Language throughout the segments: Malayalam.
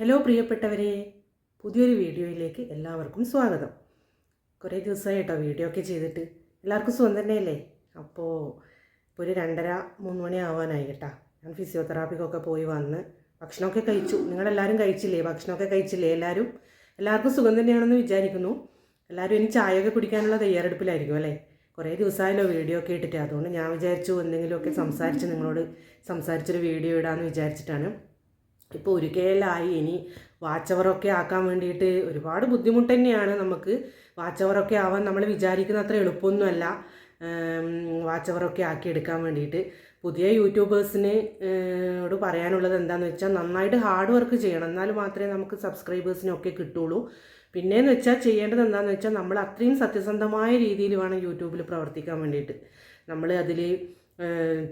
ഹലോ പ്രിയപ്പെട്ടവരെ പുതിയൊരു വീഡിയോയിലേക്ക് എല്ലാവർക്കും സ്വാഗതം. കുറേ ദിവസമായി കേട്ടോ വീഡിയോ ഒക്കെ ചെയ്തിട്ട്. എല്ലാവർക്കും സുഖം തന്നെയല്ലേ? അപ്പോൾ ഇപ്പോൾ ഒരു രണ്ടര മൂന്ന് മണി ആവാനായി കേട്ടാ. ഞാൻ ഫിസിയോതെറാപ്പിക്കൊക്കെ പോയി വന്ന് ഭക്ഷണമൊക്കെ കഴിച്ചു. നിങ്ങളെല്ലാവരും കഴിച്ചില്ലേ? ഭക്ഷണമൊക്കെ കഴിച്ചില്ലേ എല്ലാവരും എല്ലാവർക്കും സുഖം തന്നെയാണെന്ന് വിചാരിക്കുന്നു. എല്ലാവരും ഇനി ചായയൊക്കെ കുടിക്കാനുള്ള തയ്യാറെടുപ്പിലായിരിക്കും അല്ലേ? കുറേ ദിവസമായല്ലോ വീഡിയോ ഒക്കെ ഇട്ടിട്ട്. അതുകൊണ്ട് ഞാൻ വിചാരിച്ചു എന്തെങ്കിലുമൊക്കെ സംസാരിച്ച് നിങ്ങളോട് സംസാരിച്ചൊരു വീഡിയോ ഇടാമെന്ന് വിചാരിച്ചിട്ടാണ്. ഇപ്പോൾ ഒരു കേലായി. ഇനി വാച്ചവറൊക്കെ ആക്കാൻ വേണ്ടിയിട്ട് ഒരുപാട് ബുദ്ധിമുട്ട് തന്നെയാണ് നമുക്ക്. വാച്ചവറൊക്കെ ആവാൻ നമ്മൾ വിചാരിക്കുന്ന അത്ര എളുപ്പമൊന്നുമല്ല വാച്ചവറൊക്കെ ആക്കി എടുക്കാൻ വേണ്ടിയിട്ട്. പുതിയ യൂട്യൂബേഴ്സിന് ഓട് പറയാനുള്ളത് എന്താണെന്ന് വെച്ചാൽ നന്നായിട്ട് ഹാർഡ് വർക്ക് ചെയ്യണം. എന്നാൽ മാത്രമേ നമുക്ക് സബ്സ്ക്രൈബേഴ്സിനൊക്കെ കിട്ടുള്ളൂ. പിന്നെയെന്ന് വെച്ചാൽ ചെയ്യേണ്ടത് എന്താണെന്ന് വെച്ചാൽ നമ്മൾ അത്രയും സത്യസന്ധമായ രീതിയിൽ വേണം യൂട്യൂബിൽ പ്രവർത്തിക്കാൻ വേണ്ടിയിട്ട്. നമ്മൾ അതിൽ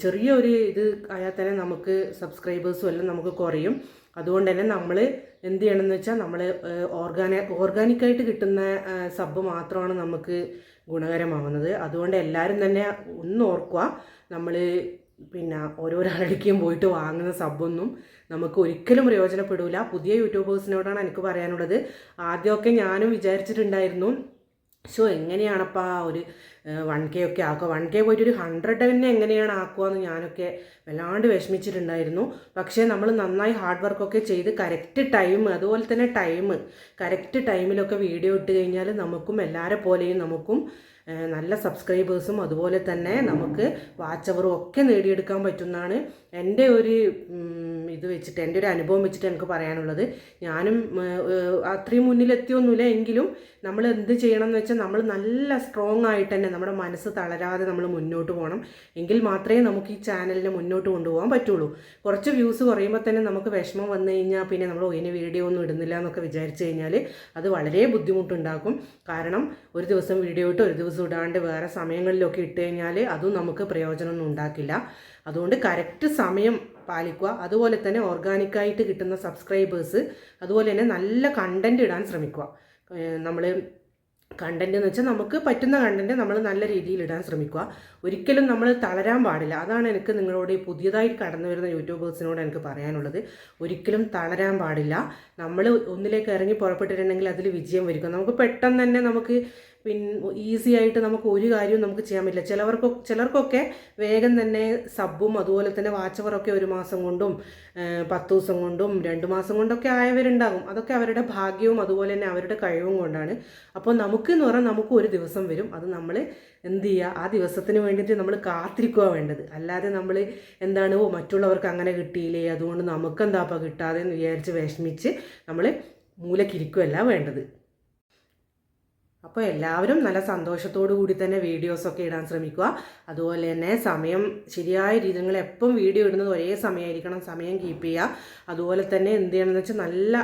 ചെറിയൊരു ഇത് ആയാൽ തന്നെ നമുക്ക് സബ്സ്ക്രൈബേഴ്സും എല്ലാം നമുക്ക് കുറയും. അതുകൊണ്ട് തന്നെ നമ്മൾ എന്ത് ചെയ്യണമെന്ന് വെച്ചാൽ നമ്മൾ ഓർഗാനി ഓർഗാനിക്കായിട്ട് കിട്ടുന്ന സബ് മാത്രമാണ് നമുക്ക് ഗുണകരമാവുന്നത്. അതുകൊണ്ട് എല്ലാവരും തന്നെ ഒന്ന് ഓർക്കുക നമ്മൾ പിന്നെ ഓരോരാളുടെയും പോയിട്ട് വാങ്ങുന്ന സബ്ബൊന്നും നമുക്ക് ഒരിക്കലും പ്രയോജനപ്പെടില്ല പുതിയ യൂട്യൂബേഴ്സിനോടാണ് എനിക്ക് പറയാനുള്ളത്. ആദ്യമൊക്കെ ഞാനും വിചാരിച്ചിട്ടുണ്ടായിരുന്നു ഷോ ആ ഒരു വൺ കെ ഒക്കെ ആക്കുക? വൺ കെ പോയിട്ട് ഒരു ഹൺഡ്രഡ് തന്നെ എങ്ങനെയാണ് ആക്കുക എന്ന് ഞാനൊക്കെ വല്ലാണ്ട് വിഷമിച്ചിട്ടുണ്ടായിരുന്നു. പക്ഷേ നമ്മൾ നന്നായി ഹാർഡ് വർക്കൊക്കെ ചെയ്ത് കറക്റ്റ് ടൈം അതുപോലെ തന്നെ ടൈം കറക്റ്റ് ടൈമിലൊക്കെ വീഡിയോ ഇട്ട് കഴിഞ്ഞാൽ നമുക്കും എല്ലാവരെ പോലെയും നമുക്കും നല്ല സബ്സ്ക്രൈബേഴ്സും അതുപോലെ തന്നെ നമുക്ക് വാച്ച് അവറും ഒക്കെ നേടിയെടുക്കാൻ പറ്റുന്നതാണ് എന്റെ ഒരു ഇത് വെച്ചിട്ട് എന്റെ ഒരു അനുഭവം വെച്ചിട്ട് എനിക്ക് പറയാനുള്ളത്. ഞാനും അത്രയും മുന്നിലെത്തിയൊന്നുമില്ല എങ്കിലും നമ്മൾ എന്ത് ചെയ്യണം എന്ന് വെച്ചാൽ നമ്മൾ നല്ല സ്ട്രോങ് ആയിട്ട് തന്നെ നമ്മുടെ മനസ്സ് തളരാതെ നമ്മൾ മുന്നോട്ട് പോകണം. എങ്കിൽ മാത്രമേ നമുക്ക് ഈ ചാനലിനെ മുന്നോട്ട് കൊണ്ടുപോകാൻ പറ്റുള്ളൂ. കുറച്ച് വ്യൂസ് കുറയുമ്പോൾ തന്നെ നമുക്ക് വിഷമം വന്നു കഴിഞ്ഞാൽ പിന്നെ നമ്മൾ ഇനി വീഡിയോ ഒന്നും ഇടുന്നില്ല എന്നൊക്കെ വിചാരിച്ചു കഴിഞ്ഞാൽ അത് വളരെ ബുദ്ധിമുട്ടുണ്ടാക്കും. കാരണം ഒരു ദിവസം വീഡിയോ ഇട്ട് ഒരു ദിവസം ഇടാണ്ട് വേറെ സമയങ്ങളിലൊക്കെ ഇട്ട് കഴിഞ്ഞാൽ അതും നമുക്ക് പ്രയോജനമൊന്നും ഉണ്ടാക്കില്ല. അതുകൊണ്ട് കറക്റ്റ് സമയം പാലിക്കുക. അതുപോലെ തന്നെ ഓർഗാനിക്കായിട്ട് കിട്ടുന്ന സബ്സ്ക്രൈബേഴ്സ് അതുപോലെ തന്നെ നല്ല കണ്ടന്റ് ഇടാൻ ശ്രമിക്കുക. നമ്മൾ കണ്ടന്റ് എന്ന് വെച്ചാൽ നമുക്ക് പറ്റുന്ന കണ്ടന്റ് നമ്മൾ നല്ല രീതിയിൽ ഇടാൻ ശ്രമിക്കുക. ഒരിക്കലും നമ്മൾ തളരാൻ പാടില്ല. അതാണ് എനിക്ക് നിങ്ങളോട് പുതിയതായിട്ട് കടന്നു വരുന്ന യൂട്യൂബേഴ്സിനോട് എനിക്ക് പറയാനുള്ളത്. ഒരിക്കലും തളരാൻ പാടില്ല. നമ്മൾ ഒന്നിലേക്ക് ഇറങ്ങി പുറപ്പെട്ടിട്ടുണ്ടെങ്കിൽ അതിൽ വിജയം വരിക്കും നമുക്ക് പെട്ടെന്ന് തന്നെ നമുക്ക് പിന്നെ ഈസി ആയിട്ട് നമുക്ക് ഒരു കാര്യവും നമുക്ക് ചെയ്യാൻ പറ്റില്ല. ചിലവർക്ക് ചിലർക്കൊക്കെ വേഗം തന്നെ സബും അതുപോലെ തന്നെ വാച്ചവറൊക്കെ ഒരു മാസം കൊണ്ടും പത്ത് ദിവസം കൊണ്ടും രണ്ട് മാസം കൊണ്ടൊക്കെ ആയവരുണ്ടാകും. അതൊക്കെ അവരുടെ ഭാഗ്യവും അതുപോലെ തന്നെ അവരുടെ കഴിവും കൊണ്ടാണ്. അപ്പോൾ നമുക്ക് എന്ന് പറഞ്ഞാൽ നമുക്ക് ഒരു ദിവസം വരും. അത് നമ്മൾ എന്ത് ചെയ്യുക? ആ ദിവസത്തിന് വേണ്ടിയിട്ട് നമ്മൾ കാത്തിരിക്കുക വേണ്ടത്. അല്ലാതെ നമ്മൾ എന്താണ് ഓ മറ്റുള്ളവർക്ക് അങ്ങനെ കിട്ടിയില്ലേ അതുകൊണ്ട് നമുക്കെന്താപ്പം കിട്ടാതെ എന്ന് വിചാരിച്ച് വിഷമിച്ച് നമ്മൾ മൂലക്കിരിക്കുകയല്ല വേണ്ടത്. അപ്പോൾ എല്ലാവരും നല്ല സന്തോഷത്തോടു കൂടി തന്നെ വീഡിയോസൊക്കെ ഇടാൻ ശ്രമിക്കുക. അതുപോലെ തന്നെ സമയം ശരിയായ രീതിയിൽ നിങ്ങൾ എപ്പം വീഡിയോ ഇടുന്നത് ഒരേ സമയമായിരിക്കണം സമയം കീപ്പ് ചെയ്യുക. അതുപോലെ തന്നെ എന്ത് ചെയ്യണമെന്ന് വെച്ചാൽ നല്ല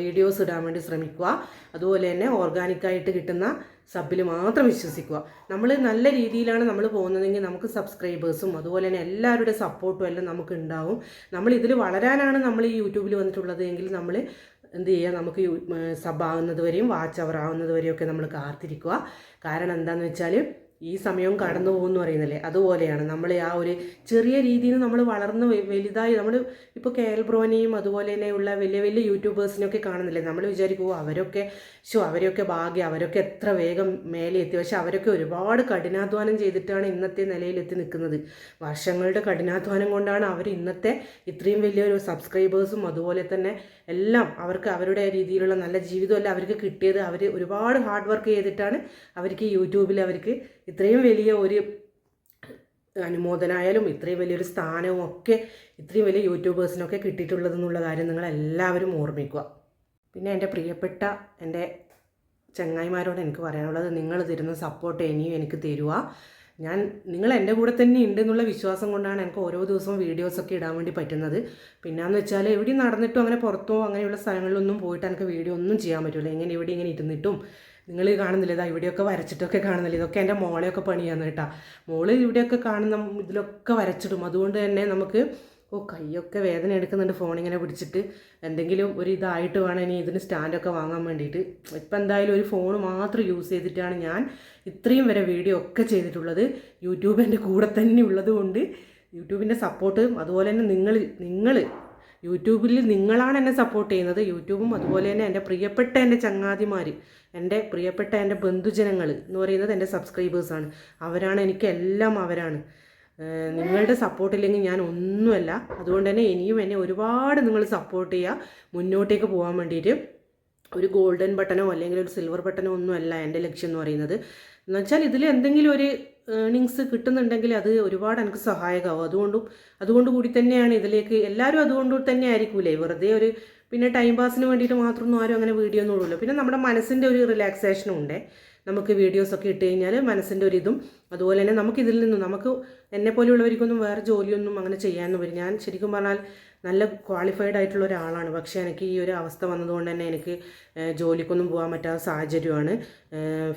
വീഡിയോസ് ഇടാൻ വേണ്ടി ശ്രമിക്കുക. അതുപോലെ തന്നെ ഓർഗാനിക്കായിട്ട് കിട്ടുന്ന സബിൽ മാത്രം വിശ്വസിക്കുക. നമ്മൾ നല്ല രീതിയിലാണ് നമ്മൾ പോകുന്നതെങ്കിൽ നമുക്ക് സബ്സ്ക്രൈബേഴ്സും അതുപോലെ തന്നെ എല്ലാവരുടെ സപ്പോർട്ടും എല്ലാം നമുക്ക് ഉണ്ടാവും. നമ്മൾ ഇതിൽ വളരാനാണ് നമ്മൾ ഈ യൂട്യൂബിൽ വന്നിട്ടുള്ളത് എങ്കിൽ നമ്മൾ എന്ത് ചെയ്യുക നമുക്ക് സബ് ആവുന്നത് വരെയും വാച്ച് അവർ ആവുന്നത് വരെയൊക്കെ നമ്മൾ കാത്തിരിക്കുക. കാരണം എന്താണെന്ന് വെച്ചാൽ ഈ സമയവും കടന്നു പോകുമെന്ന് പറയുന്നില്ലേ? അതുപോലെയാണ് നമ്മൾ ആ ഒരു ചെറിയ രീതിയിൽ നമ്മൾ വളർന്ന് വലുതായി നമ്മൾ ഇപ്പോൾ കെ എൽ ബ്രോനെയും അതുപോലെ തന്നെയുള്ള വലിയ വലിയ യൂട്യൂബേഴ്സിനൊക്കെ കാണുന്നില്ലേ? നമ്മൾ വിചാരിക്കുമോ അവരൊക്കെ ഷോ അവരൊക്കെ ഭാഗ്യം അവരൊക്കെ എത്ര വേഗം മേലെ എത്തി പക്ഷെ അവരൊക്കെ ഒരുപാട് കഠിനാധ്വാനം ചെയ്തിട്ടാണ് ഇന്നത്തെ നിലയിലെത്തി നിൽക്കുന്നത്. വർഷങ്ങളുടെ കഠിനാധ്വാനം കൊണ്ടാണ് അവർ ഇന്നത്തെ ഇത്രയും വലിയൊരു സബ്സ്ക്രൈബേഴ്സും അതുപോലെ തന്നെ എല്ലാം അവർക്ക് അവരുടെ രീതിയിലുള്ള നല്ല ജീവിതമല്ല അവർക്ക് കിട്ടിയത്. അവർ ഒരുപാട് ഹാർഡ് വർക്ക് ചെയ്തിട്ടാണ് അവർക്ക് യൂട്യൂബിൽ അവർക്ക് ഇത്രയും വലിയ ഒരു അനുമോദനായാലും ഇത്രയും വലിയൊരു സ്ഥാനവും ഒക്കെ ഇത്രയും വലിയ യൂട്യൂബേഴ്സിനൊക്കെ കിട്ടിയിട്ടുള്ളതെന്നുള്ള കാര്യം നിങ്ങൾ എല്ലാവരും ഓർമ്മിക്കുക. പിന്നെ എന്റെ പ്രിയപ്പെട്ട എന്റെ ചങ്ങായിമാരോട് എനിക്ക് പറയാനുള്ളത് നിങ്ങൾ തരുന്ന സപ്പോർട്ട് ഇനിയും എനിക്ക് തരുക ഞാൻ നിങ്ങൾ എന്റെ കൂടെ തന്നെ ഉണ്ട് എന്നുള്ള വിശ്വാസം കൊണ്ടാണ് എനിക്ക് ഓരോ ദിവസവും വീഡിയോസൊക്കെ ഇടാൻ വേണ്ടി പറ്റുന്നത്. പിന്നെയെന്ന് വെച്ചാൽ എവിടെയും നടന്നിട്ടും അങ്ങനെ പുറത്തോ അങ്ങനെയുള്ള സ്ഥലങ്ങളിലൊന്നും പോയിട്ട് എനിക്ക് വീഡിയോ ഒന്നും ചെയ്യാൻ പറ്റില്ല ഇങ്ങനെ ഇവിടെ ഇങ്ങനെ ഇരുന്നിട്ടും നിങ്ങൾ കാണുന്നില്ല? ഇതാ ഇവിടെയൊക്കെ വരച്ചിട്ടൊക്കെ കാണുന്നില്ല? ഇതൊക്കെ എന്റെ മോളെയൊക്കെ പണിയാണ് കേട്ടാ. മോൾ ഇവിടെയൊക്കെ കാണുന്ന ഇതിലൊക്കെ വരച്ചിടും. അതുകൊണ്ട് തന്നെ നമുക്ക് ഓ കൈയൊക്കെ വേദന എടുക്കുന്നുണ്ട് ഫോണിങ്ങനെ പിടിച്ചിട്ട്. എന്തെങ്കിലും ഒരു ഇതായിട്ട് വേണം ഇനി ഇതിന് സ്റ്റാൻഡൊക്കെ വാങ്ങാൻ വേണ്ടിയിട്ട്. ഇപ്പം എന്തായാലും ഒരു ഫോൺ മാത്രം യൂസ് ചെയ്തിട്ടാണ് ഞാൻ ഇത്രയും വരെ വീഡിയോ ഒക്കെ ചെയ്തിട്ടുള്ളത്. യൂട്യൂബ് എന്റെ കൂടെ തന്നെ ഉള്ളതുകൊണ്ട് യൂട്യൂബിന്റെ സപ്പോർട്ടും അതുപോലെ തന്നെ നിങ്ങൾ നിങ്ങൾ യൂട്യൂബിൽ നിങ്ങളാണ് എന്നെ സപ്പോർട്ട് ചെയ്യുന്നത്. യൂട്യൂബും അതുപോലെ തന്നെ എന്റെ പ്രിയപ്പെട്ട എന്റെ ചങ്ങാതിമാർ എന്റെ പ്രിയപ്പെട്ട എന്റെ ബന്ധുജനങ്ങൾ എന്ന് പറയുന്നത് എന്റെ സബ്സ്ക്രൈബേഴ്സാണ് അവരാണ് എനിക്ക് എല്ലാം അവരാണ്. നിങ്ങളുടെ സപ്പോർട്ടില്ലെങ്കിൽ ഞാൻ ഒന്നുമല്ല. അതുകൊണ്ട് തന്നെ ഇനിയും എന്നെ ഒരുപാട് നിങ്ങൾ സപ്പോർട്ട് ചെയ്യുക. മുന്നോട്ടേക്ക് പോകാൻ വേണ്ടിയിട്ട് ഒരു ഗോൾഡൻ ബട്ടനോ അല്ലെങ്കിൽ ഒരു സിൽവർ ബട്ടനോ ഒന്നുമല്ല എന്റെ ലക്ഷ്യം എന്ന് പറയുന്നത്. എന്നുവെച്ചാൽ ഇതിൽ എന്തെങ്കിലും ഒരു ഏണിങ്സ് കിട്ടുന്നുണ്ടെങ്കിൽ അത് ഒരുപാട് എനിക്ക് സഹായകമാവും. അതുകൊണ്ടും അതുകൊണ്ട് കൂടി തന്നെയാണ് ഇതിലേക്ക് എല്ലാവരും അതുകൊണ്ട് തന്നെ ആയിരിക്കൂലേ? വെറുതെ ഒരു പിന്നെ ടൈം പാസിന് വേണ്ടിയിട്ട് മാത്രമൊന്നും ആരും അങ്ങനെ വീഡിയോ ഒന്നും ഇടുള്ളൂ പിന്നെ നമ്മുടെ മനസ്സിന്റെ ഒരു റിലാക്സേഷനും ഉണ്ട്. നമുക്ക് വീഡിയോസൊക്കെ ഇട്ട് കഴിഞ്ഞാൽ മനസ്സിന്റെ ഒരിതും. അതുപോലെ തന്നെ നമുക്ക് ഇതിൽ നിന്നും നമുക്ക് എന്നെ പോലെയുള്ളവർക്കൊന്നും വേറെ ജോലിയൊന്നും അങ്ങനെ ചെയ്യാമെന്ന് വരും ഞാൻ ശരിക്കും പറഞ്ഞാൽ നല്ല ക്വാളിഫൈഡ് ആയിട്ടുള്ള ഒരാളാണ്. പക്ഷേ എനിക്ക് ഈ ഒരു അവസ്ഥ വന്നതുകൊണ്ട് തന്നെ എനിക്ക് ജോലിക്കൊന്നും പോകാൻ പറ്റാത്ത സാഹചര്യമാണ്.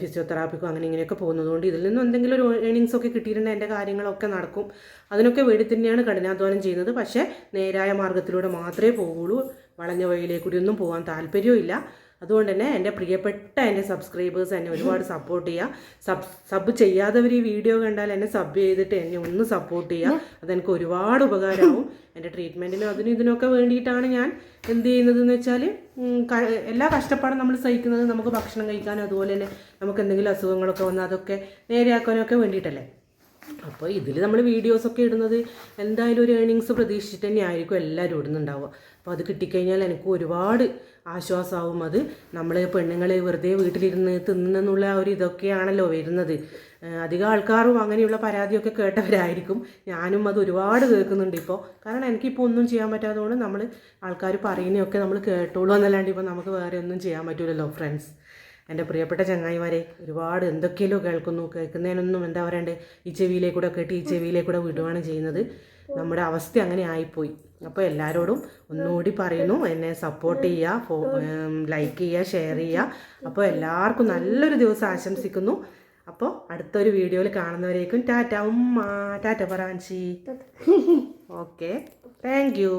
ഫിസിയോതെറാപ്പിക്കും അങ്ങനെ ഇങ്ങനെയൊക്കെ പോകുന്നതുകൊണ്ട് ഇതിൽ നിന്നും എന്തെങ്കിലും ഒരു ഏണിങ്സ് ഒക്കെ കിട്ടിയിട്ടുണ്ടെങ്കിൽ എന്റെ കാര്യങ്ങളൊക്കെ നടക്കും. അതിനൊക്കെ വേണ്ടി തന്നെയാണ് കഠിനാധ്വാനം ചെയ്യുന്നത്. പക്ഷേ നേരായ മാർഗത്തിലൂടെ മാത്രമേ പോകുള്ളൂ വളഞ്ഞ വഴിയിലേക്കൂടി ഒന്നും പോകാൻ താല്പര്യവും അതുകൊണ്ട് തന്നെ എന്റെ പ്രിയപ്പെട്ട എന്റെ സബ്സ്ക്രൈബേഴ്സ് എന്നെ ഒരുപാട് സപ്പോർട്ട് ചെയ്യുക. സബ് സബ് ചെയ്യാത്തവർ ഈ വീഡിയോ കണ്ടാൽ എന്നെ സബ് ചെയ്തിട്ട് എന്നെ ഒന്ന് സപ്പോർട്ട് ചെയ്യുക. അതെനിക്ക് ഒരുപാട് ഉപകാരമാവും. എന്റെ ട്രീറ്റ്മെന്റിനും അതിനും ഇതിനൊക്കെ വേണ്ടിയിട്ടാണ് ഞാൻ എന്ത് ചെയ്യുന്നതെന്ന് വെച്ചാൽ എല്ലാ കഷ്ടപ്പാടും നമ്മൾ സഹിക്കുന്നത് നമുക്ക് ഭക്ഷണം കഴിക്കാനും അതുപോലെ തന്നെ നമുക്ക് എന്തെങ്കിലും അസുഖങ്ങളൊക്കെ വന്നാൽ അതൊക്കെ നേരെയാക്കാനൊക്കെ വേണ്ടിയിട്ടല്ലേ? അപ്പോൾ ഇതിൽ നമ്മൾ വീഡിയോസൊക്കെ ഇടുന്നത് എന്തായാലും ഒരു ഏണിങ്സ് പ്രതീക്ഷിച്ചിട്ട് തന്നെ ആയിരിക്കും എല്ലാവരും ഇടുന്നുണ്ടാവുക. അപ്പോൾ അത് കിട്ടിക്കഴിഞ്ഞാൽ എനിക്ക് ഒരുപാട് ആശ്വാസമാവും അത്. നമ്മൾ പെണ്ണുങ്ങളെ വെറുതെ വീട്ടിലിരുന്ന് തിന്നുന്നുള്ള ഒരു ഇതൊക്കെയാണല്ലോ വരുന്നത്. അധികം ആൾക്കാരും അങ്ങനെയുള്ള പരാതിയൊക്കെ കേട്ടവരായിരിക്കും. ഞാനും അത് ഒരുപാട് കേൾക്കുന്നുണ്ട് ഇപ്പോൾ കാരണം എനിക്കിപ്പോൾ ഒന്നും ചെയ്യാൻ പറ്റാത്തതുകൊണ്ട് നമ്മൾ ആൾക്കാർ പറയുന്നതൊക്കെ നമ്മൾ കേട്ടോളൂ എന്നല്ലാണ്ട് ഇപ്പോൾ നമുക്ക് വേറെ ഒന്നും ചെയ്യാൻ പറ്റൂലല്ലോ ഫ്രണ്ട്സ് എന്റെ പ്രിയപ്പെട്ട ചങ്ങായിമാരെ ഒരുപാട് എന്തൊക്കെയല്ലോ കേൾക്കുന്നു. കേൾക്കുന്നതിനൊന്നും എന്താ പറയണ്ടേ? ഈ ചെവിയിലേക്കൂടെ കേട്ട് ഈ ചെവിയിലേക്കൂടെ വിടുകയാണ് ചെയ്യുന്നത്. നമ്മുടെ അവസ്ഥ അങ്ങനെ ആയിപ്പോയി. അപ്പോൾ എല്ലാവരോടും ഒന്നുകൂടി പറയുന്നു. എന്നെ സപ്പോർട്ട് ചെയ്യുക ലൈക്ക് ചെയ്യുക ഷെയർ ചെയ്യുക. അപ്പോൾ എല്ലാവർക്കും നല്ലൊരു ദിവസം ആശംസിക്കുന്നു. അപ്പോൾ അടുത്തൊരു വീഡിയോയിൽ കാണുന്നവരേക്കും ടാറ്റ ഉമ്മ ടാറ്റ പറഞ്ചി ഓക്കെ താങ്ക് യു